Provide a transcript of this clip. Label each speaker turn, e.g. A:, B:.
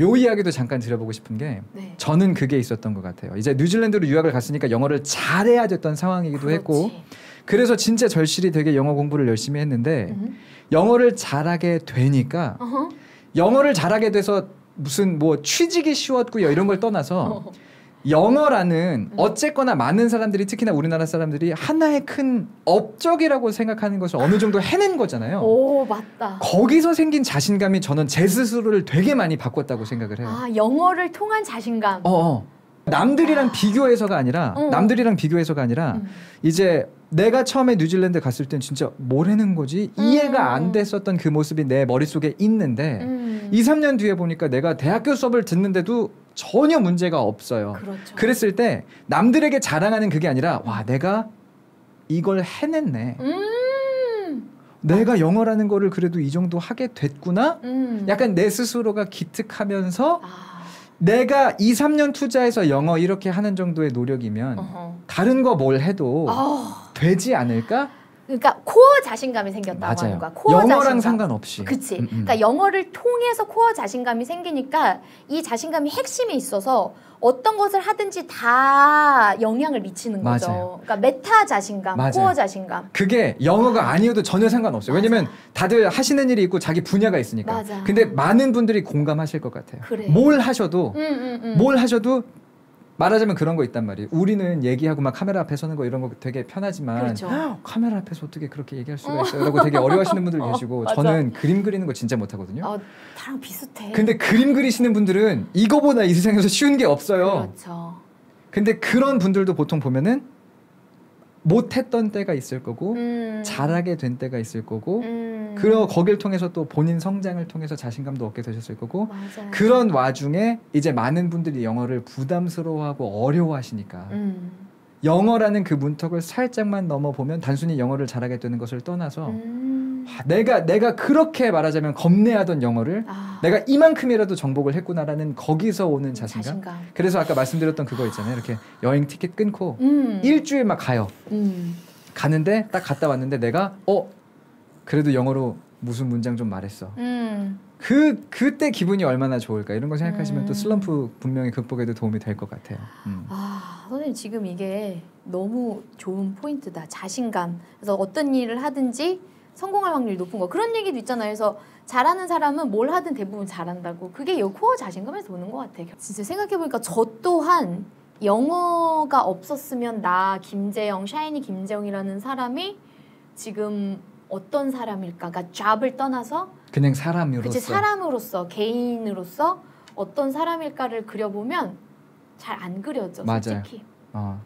A: 요 이야기도 잠깐 들어보고 싶은 게
B: 네.
A: 저는 그게 있었던 것 같아요. 이제 뉴질랜드로 유학을 갔으니까 영어를 잘해야 됐던 상황이기도 했고
B: 그렇지.
A: 그래서 진짜 절실히 되게 영어 공부를 열심히 했는데
B: 음.
A: 영어를 잘하게 되니까
B: 어허.
A: 영어를 잘하게 돼서 무슨 뭐 취직이 쉬웠고요 이런 걸 떠나서
B: 어.
A: 영어라는
B: 음.
A: 어쨌거나 많은 사람들이 특히나 우리나라 사람들이 하나의 큰 업적이라고 생각하는 것을 어느 정도 해낸 거잖아요.
B: 오 맞다.
A: 거기서 생긴 자신감이 저는 제 스스로를 되게 많이 바꿨다고 생각을 해요.
B: 아 영어를 통한 자신감.
A: 어, 어. 남들이랑 비교해서가 아니라
B: 어.
A: 남들이랑 비교해서가 아니라
B: 음.
A: 이제 내가 처음에 뉴질랜드 갔을 땐 진짜 뭘 하는 거지 이해가
B: 음.
A: 안 됐었던 그 모습이 내 머릿속에 있는데
B: 음.
A: 2, 3년 뒤에 보니까 내가 대학교 수업을 듣는데도 전혀 문제가 없어요.
B: 그렇죠.
A: 그랬을 때 남들에게 자랑하는 그게 아니라 와 내가 이걸 해냈네.
B: 음.
A: 내가 영어라는 거를 그래도 이 정도 하게 됐구나.
B: 음.
A: 약간 내 스스로가 기특하면서
B: 아.
A: 내가 2, 3년 투자해서 영어 이렇게 하는 정도의 노력이면
B: 어허.
A: 다른 거 뭘 해도
B: 아.
A: 되지 않을까?
B: 그러니까 코어 자신감이 생겼다고 하는 거야. 코어
A: 영어랑
B: 자신감.
A: 상관없이.
B: 그치.
A: 음, 음.
B: 그러니까 영어를 통해서 코어 자신감이 생기니까 이 자신감이 핵심에 있어서 어떤 것을 하든지 다 영향을 미치는 거죠.
A: 맞아요.
B: 그러니까 메타 자신감,
A: 맞아요.
B: 코어 자신감.
A: 그게 영어가 아니어도 전혀 상관없어요. 왜냐면 다들 하시는 일이 있고 자기 분야가 있으니까.
B: 맞아.
A: 근데 많은 분들이 공감하실 것 같아요.
B: 그래.
A: 뭘 하셔도
B: 음, 음, 음.
A: 뭘 하셔도 말하자면 그런 거 있단 말이에요. 우리는 얘기하고 막 카메라 앞에 서는 거 이런 거 되게 편하지만
B: 그렇죠.
A: "헉, 카메라 앞에서 어떻게 그렇게 얘기할 수가 있어요? 라고 되게 어려워하시는 분들
B: 어,
A: 계시고
B: 맞아.
A: 저는 그림 그리는 거 진짜 못하거든요.
B: 어, 나랑 비슷해.
A: 근데 그림 그리시는 분들은 이거보다 이 세상에서 쉬운 게 없어요.
B: 그렇죠.
A: 근데 그런 분들도 보통 보면은 못했던 때가 있을 거고
B: 음.
A: 잘하게 된 때가 있을 거고
B: 음.
A: 그러 거길 통해서 또 본인 성장을 통해서 자신감도 얻게 되셨을 거고
B: 맞아요.
A: 그런 와중에 이제 많은 분들이 영어를 부담스러워하고 어려워하시니까
B: 음.
A: 영어라는 그 문턱을 살짝만 넘어보면 단순히 영어를 잘하게 되는 것을 떠나서
B: 음.
A: 아, 내가 내가 그렇게 말하자면 겁내하던 영어를
B: 아.
A: 내가 이만큼이라도 정복을 했구나라는 거기서 오는 자신감.
B: 자신감.
A: 그래서 아까 말씀드렸던 그거 있잖아요. 이렇게 여행 티켓 끊고
B: 음.
A: 일주일 막 가요.
B: 음.
A: 가는데 딱 갔다 왔는데 내가 어 그래도 영어로 무슨 문장 좀 말했어.
B: 음.
A: 그 그때 기분이 얼마나 좋을까 이런 거 생각하시면
B: 음.
A: 또 슬럼프 분명히 극복에도 도움이 될 것 같아요. 음.
B: 아, 선생님 지금 이게 너무 좋은 포인트다. 자신감. 그래서 어떤 일을 하든지 성공할 확률이 높은 거. 그런 얘기도 있잖아요. 그래서 잘하는 사람은 뭘 하든 대부분 잘한다고. 그게 이 코어 자신감에서 오는 것 같아요. 진짜 생각해 보니까 저 또한 영어가 없었으면 나 김재영, 샤이니 김재영이라는 사람이 지금 어떤 사람일까? 그러니까 잡을 떠나서
A: 그냥 사람으로서
B: 그치 사람으로서 개인으로서 어떤 사람일까를 그려보면 잘 안 그려져
A: 맞아요.
B: 솔직히
A: 어,